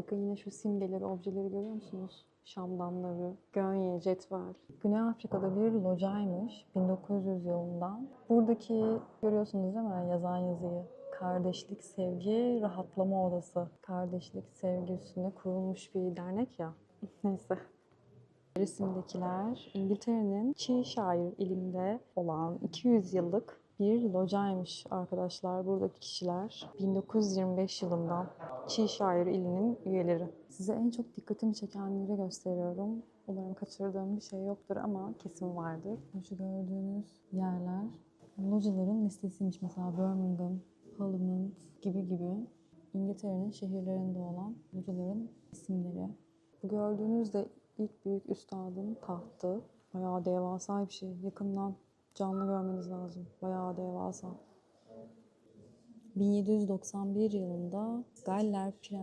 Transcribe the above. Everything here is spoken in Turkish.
Bakın yine şu simgeleri, objeleri görüyor musunuz? Şamdanları, gönye, cetvel. Güney Afrika'da bir locaymış 1900 yılından. Buradaki görüyorsunuz değil mi yazan yazıyı? Kardeşlik, sevgi, rahatlama odası. Kardeşlik, sevgi üstüne kurulmuş bir dernek ya. Neyse. Resimdekiler İngiltere'nin Cheshire ilinde olan 200 yıllık bir locaymış arkadaşlar. Buradaki kişiler 1925 yılından Cheshire ilinin üyeleri. Size en çok dikkatimi çekenleri gösteriyorum. Umarım kaçırdığım bir şey yoktur ama kesin vardır. Şu gördüğünüz yerler locaların listesiymiş. Mesela Birmingham, Parliament gibi gibi İngiltere'nin şehirlerinde olan locaların isimleri. Bu gördüğünüz de ilk büyük üstadın tahtı. Bayağı devasa bir şey. Yakından canlı görmeniz lazım. Bayağı devasa. 1791 yılında Galler Prensi